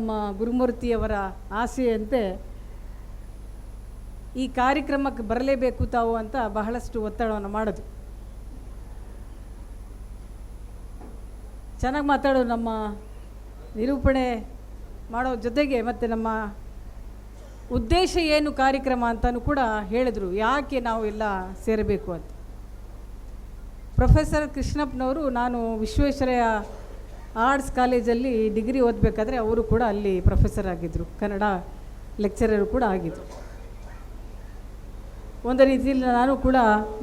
ನಮ್ಮ ಗುರುಮೂರ್ತಿಯವರ ಆಸೆಯಂತೆ ಈ ಕಾರ್ಯಕ್ರಮಕ್ಕೆ ಬರಲೇಬೇಕು ತಾವು ಅಂತ ಬಹಳಷ್ಟು ಒತ್ತಡವನ್ನು ಮಾಡೋದು. ಚೆನ್ನಾಗಿ ಮಾತಾಡೋ ನಮ್ಮ ನಿರೂಪಣೆ ಮಾಡೋ ಜೊತೆಗೆ ಮತ್ತು ನಮ್ಮ ಉದ್ದೇಶ ಏನು ಕಾರ್ಯಕ್ರಮ ಅಂತಲೂ ಕೂಡ ಹೇಳಿದರು. ಯಾಕೆ ನಾವು ಎಲ್ಲ ಸೇರಬೇಕು ಅಂತ. ಪ್ರೊಫೆಸರ್ ಕೃಷ್ಣಪ್ಪನವರು, ನಾನು ವಿಶ್ವೇಶ್ವರಯ್ಯ ಆರ್ಟ್ಸ್ ಕಾಲೇಜಲ್ಲಿ ಡಿಗ್ರಿ ಓದಬೇಕಾದ್ರೆ ಅವರು ಕೂಡ ಅಲ್ಲಿ ಪ್ರೊಫೆಸರ್ ಆಗಿದ್ದರು ಕನ್ನಡ ಲೆಕ್ಚರರು ಕೂಡ ಆಗಿದ್ದರು ಒಂದು ರೀತಿಯಲ್ಲಿ ನಾನು ಕೂಡ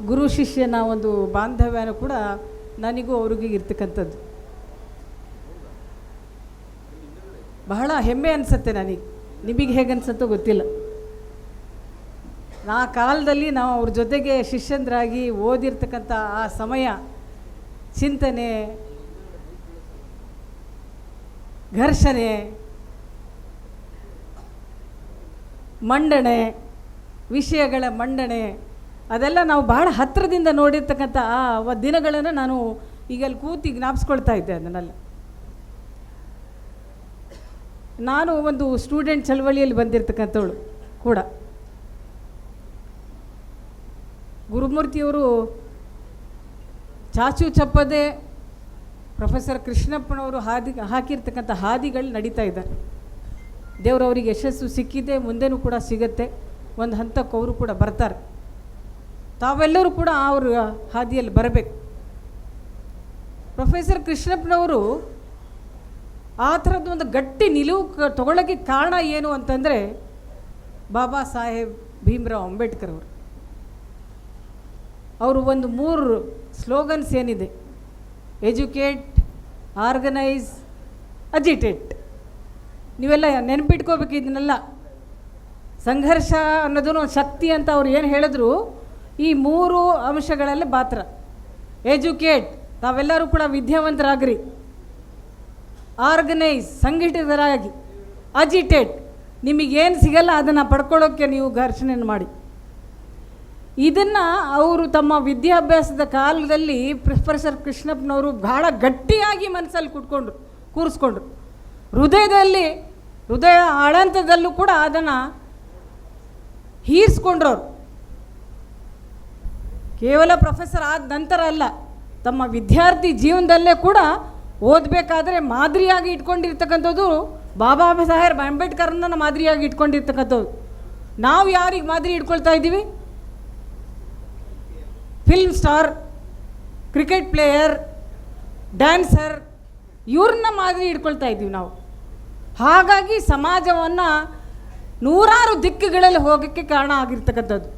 ಗುರು ಶಿಷ್ಯನ ಒಂದು ಬಾಂಧವ್ಯನೂ ಕೂಡ ನನಗೂ ಅವ್ರಿಗೂ ಇರ್ತಕ್ಕಂಥದ್ದು. ಬಹಳ ಹೆಮ್ಮೆ ಅನಿಸುತ್ತೆ ನನಗೆ. ನಿಮಗೆ ಹೇಗೆ ಅನಿಸುತ್ತೋ ಗೊತ್ತಿಲ್ಲ. ಆ ಕಾಲದಲ್ಲಿ ನಾವು ಅವ್ರ ಜೊತೆಗೆ ಶಿಷ್ಯಂದ್ರಾಗಿ ಓದಿರ್ತಕ್ಕಂಥ ಆ ಸಮಯ, ಚಿಂತನೆ ಘರ್ಷಣೆ, ಮಂಡನೆ, ವಿಷಯಗಳ ಮಂಡನೆ, ಅದೆಲ್ಲ ನಾವು ಬಹಳ ಹತ್ತಿರದಿಂದ ನೋಡಿರ್ತಕ್ಕಂಥ ಆ ಅವ ದಿನಗಳನ್ನು ನಾನು ಈಗ ಅಲ್ಲಿ ಕೂತಿ ಜ್ಞಾಪಿಸ್ಕೊಳ್ತಾ ಇದ್ದೆ ಅದನ್ನೆಲ್ಲ. ನಾನು ಒಂದು ಸ್ಟೂಡೆಂಟ್ ಚಳವಳಿಯಲ್ಲಿ ಬಂದಿರತಕ್ಕಂಥವಳು ಕೂಡ. ಗುರುಮೂರ್ತಿಯವರು ಚಾಚು ಚಪ್ಪದೆ ಪ್ರೊಫೆಸರ್ ಕೃಷ್ಣಪ್ಪನವರು ಹಾದಿ ಹಾಕಿರ್ತಕ್ಕಂಥ ಹಾದಿಗಳು ನಡೀತಾ ಇದ್ದಾರೆ ದೇವರವರಿಗೆ ಯಶಸ್ಸು ಸಿಕ್ಕಿದೆ, ಮುಂದೆನೂ ಕೂಡ ಸಿಗತ್ತೆ. ಒಂದು ಹಂತಕ್ಕೆ ಅವರು ಕೂಡ ಬರ್ತಾರೆ. ತಾವೆಲ್ಲರೂ ಕೂಡ ಅವ್ರ ಹಾದಿಯಲ್ಲಿ ಬರಬೇಕು. ಪ್ರೊಫೆಸರ್ ಕೃಷ್ಣಪ್ಪನವರು ಆ ಥರದ್ದು ಒಂದು ಗಟ್ಟಿ ನಿಲುವು ತಗೊಳ್ಳೋಕ್ಕೆ ಕಾರಣ ಏನು ಅಂತಂದರೆ ಬಾಬಾ ಸಾಹೇಬ್ ಭೀಮ್ರಾವ್ ಅಂಬೇಡ್ಕರ್ ಅವರು. ಅವರು ಒಂದು ಮೂರು ಸ್ಲೋಗನ್ಸ್ ಏನಿದೆ ಎಜುಕೇಟ್ ಆರ್ಗನೈಸ್ ಅಜಿಟೇಟ್ ನೀವೆಲ್ಲ ನೆನಪಿಟ್ಕೋಬೇಕು ಇದನ್ನೆಲ್ಲ. ಸಂಘರ್ಷ ಅನ್ನೋದು ಒಂದು ಶಕ್ತಿ ಅಂತ ಅವ್ರು ಏನು ಹೇಳಿದ್ರು, ಈ ಮೂರು ಅಂಶಗಳಲ್ಲಿ ಪಾತ್ರ ಎಜುಕೇಟ್ ತಾವೆಲ್ಲರೂ ಕೂಡ ವಿದ್ಯಾವಂತರಾಗ್ರಿ. ಆರ್ಗನೈಸ್ ಸಂಘಟಿತರಾಗಿ. ಅಜಿಟೇಟ್ ನಿಮಗೇನು ಸಿಗಲ್ಲ, ಅದನ್ನು ಪಡ್ಕೊಳ್ಳೋಕ್ಕೆ ನೀವು ಘರ್ಷಣೆಯನ್ನು ಮಾಡಿ. ಇದನ್ನು ಅವರು ತಮ್ಮ ವಿದ್ಯಾಭ್ಯಾಸದ ಕಾಲದಲ್ಲಿ ಪ್ರೊಫೆಸರ್ ಕೃಷ್ಣಪ್ಪನವರು ಬಹಳ ಗಟ್ಟಿಯಾಗಿ ಮನಸ್ಸಲ್ಲಿ ಕುಟ್ಕೊಂಡ್ರು ಕೂರಿಸ್ಕೊಂಡ್ರು. ಹೃದಯದಲ್ಲಿ, ಹೃದಯ ಆಳಂತದಲ್ಲೂ ಕೂಡ ಅದನ್ನು ಹೀರಿಸ್ಕೊಂಡ್ರವ್ರು. ಕೇವಲ ಪ್ರೊಫೆಸರ್ ಆದ ನಂತರ ಅಲ್ಲ, ತಮ್ಮ ವಿದ್ಯಾರ್ಥಿ ಜೀವನದಲ್ಲೇ ಕೂಡ ಓದಬೇಕಾದ್ರೆ ಮಾದರಿಯಾಗಿ ಇಟ್ಕೊಂಡಿರ್ತಕ್ಕಂಥದ್ದು ಬಾಬಾ ಸಾಹೇಬ್ ಅಂಬೇಡ್ಕರ್ನ ಮಾದರಿಯಾಗಿ ಇಟ್ಕೊಂಡಿರ್ತಕ್ಕಂಥದ್ದು. ನಾವು ಯಾರಿಗೆ ಮಾದರಿ ಇಟ್ಕೊಳ್ತಾ ಇದ್ದೀವಿ? Film star cricket player dancer ಇವ್ರನ್ನ ಮಾದರಿ ಇಟ್ಕೊಳ್ತಾ ಇದ್ದೀವಿ ನಾವು. ಹಾಗಾಗಿ ಸಮಾಜವನ್ನು ನೂರಾರು ದಿಕ್ಕುಗಳಲ್ಲಿ ಹೋಗೋಕ್ಕೆ ಕಾರಣ ಆಗಿರ್ತಕ್ಕಂಥದ್ದು.